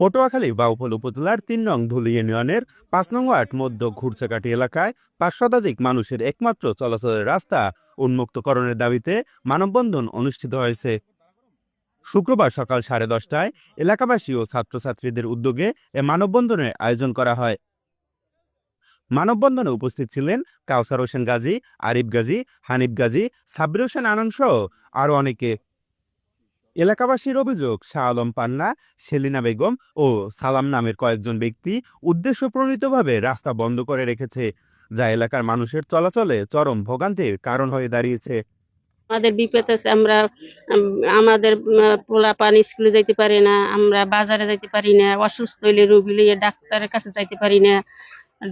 পটুয়াখালী বাউফল উপজেলার তিন নং ধুলি ইউনিয়নের পাঁচ নং ওয়ার্ড মধ্য ঘুরচাকাটি এলাকায় পাঁচ শতাধিক মানুষের একমাত্র চলাচলের রাস্তা উন্মুক্তকরণের দাবিতে মানববন্ধন অনুষ্ঠিত হয়েছে। শুক্রবার সকাল সাড়ে দশটায় এলাকাবাসী ও ছাত্রছাত্রীদের উদ্যোগে এ মানববন্ধনের আয়োজন করা হয়। মানববন্ধনে উপস্থিত ছিলেন কাউসার হোসেন গাজী, আরিফ গাজী, হানিফ গাজী, সাব্বির হোসেন আনন্দ সহ আরও অনেকে। এলাকাবাসীর অভিযোগ, শাহ আলম পান্না, সেলিনা বেগম ও সালাম নামের কয়েকজন ব্যক্তি উদ্দেশ্যপ্রণীতভাবে রাস্তা বন্ধ করে রেখেছে, যা এলাকার মানুষের চলাচলে চরম ভোগান্তির কারণ হয়ে দাঁড়িয়েছে। আমাদের বিপদ আছে, আমরা আমাদের পোলা পানি স্কুলে যাইতে পারি না, আমরা বাজারে যাইতে পারি না, অসুস্থ হইলে রোগী লইয়া ডাক্তারের কাছে যাইতে পারি না,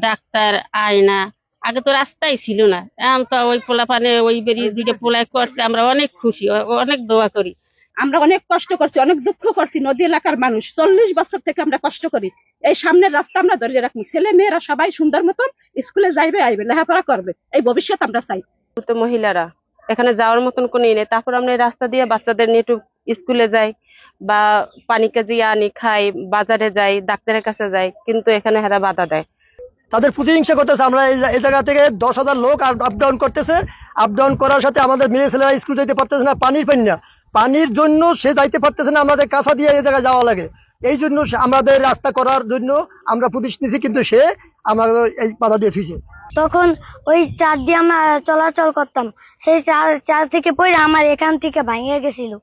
ডাক্তার আয় না। আগে তো রাস্তাই ছিল না, এখন তো ওই পোলা পানে ওই বেরিয়ে দুইটা পোলায় করছে, আমরা অনেক খুশি অনেক দোয়া করি। আমরা অনেক কষ্ট করছি অনেক দুঃখ করছি। নদী এলাকার মানুষ চল্লিশ বছর থেকে আমরা কষ্ট করি। এই সামনের রাস্তা আমরা ধরে রাখি ছেলে মেয়েরা সবাই সুন্দর মতন স্কুলে যাইবে আইবে লেখাপড়া করবে। এই ভবিষ্যৎ আমরা চাই। তো মহিলারা এখানে যাওয়ার মতন কোনো নেই। তারপর আমরা এই রাস্তা দিয়ে বাচ্চাদের নিয়ে একটু স্কুলে যাই বা পানি কাজি আনি খাই বাজারে যাই ডাক্তারের কাছে যাই কিন্তু এখানে হেরা বাধা দেয়। তাদের প্রতিহিংসা করতেছে। আমরা এই এই জায়গা থেকে দশ হাজার লোক আপ ডাউন করতেছে। আপ ডাউন করার সাথে আমাদের মেয়ে ছেলেরা স্কুল যেতে পারতেছে না পানির পানি না। পানির জন্য সে যাইতে পারতেছে না আমাদের কাছা দিয়ে এই জায়গায় যাওয়া লাগে। এই জন্য আমাদের রাস্তা করার জন্য আমরা প্রতিষ্ঠা নিছি কিন্তু সে আমাদের এই বাধা দিয়ে থুইছে। তখন ওই চার দিয়ে আমরা চলাচল করতাম। সেই চার চার থেকে পড়ে আমার এখান থেকে ভাঙিয়ে গেছিল।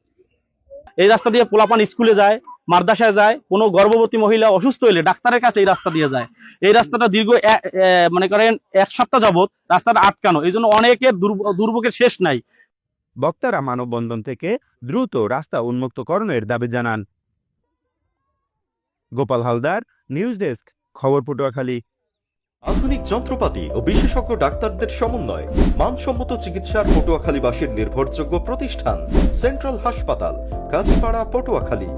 এই রাস্তা দিয়ে পোলাপান স্কুলে যায় মাদ্রাসায় যায় কোনো গর্ভবতী মহিলা অসুস্থ হলে ডাক্তারের কাছে এই রাস্তা দিয়ে যায়। এই রাস্তাটা দীর্ঘ মনে করেন এক সপ্তাহ যাবত রাস্তাটা আটকানো। এই জন্য অনেকের দুর্ভ- দুর্ভোগের শেষ নাই। বক্তারা মানববন্ধন থেকে দ্রুত রাস্তা উন্মুক্তকরণের দাবি জানান। গোপাল হালদার, নিউজ ডেস্ক, খবর পটুয়াখালী। আধুনিক যন্ত্রপাতি ও বিশেষজ্ঞ ডাক্তারদের সমন্বয় মানসম্মত চিকিৎসার পটুয়াখালীবাসীর নির্ভরযোগ্য প্রতিষ্ঠান, সেন্ট্রাল হাসপাতাল কাজীপাড়া পটুয়াখালী।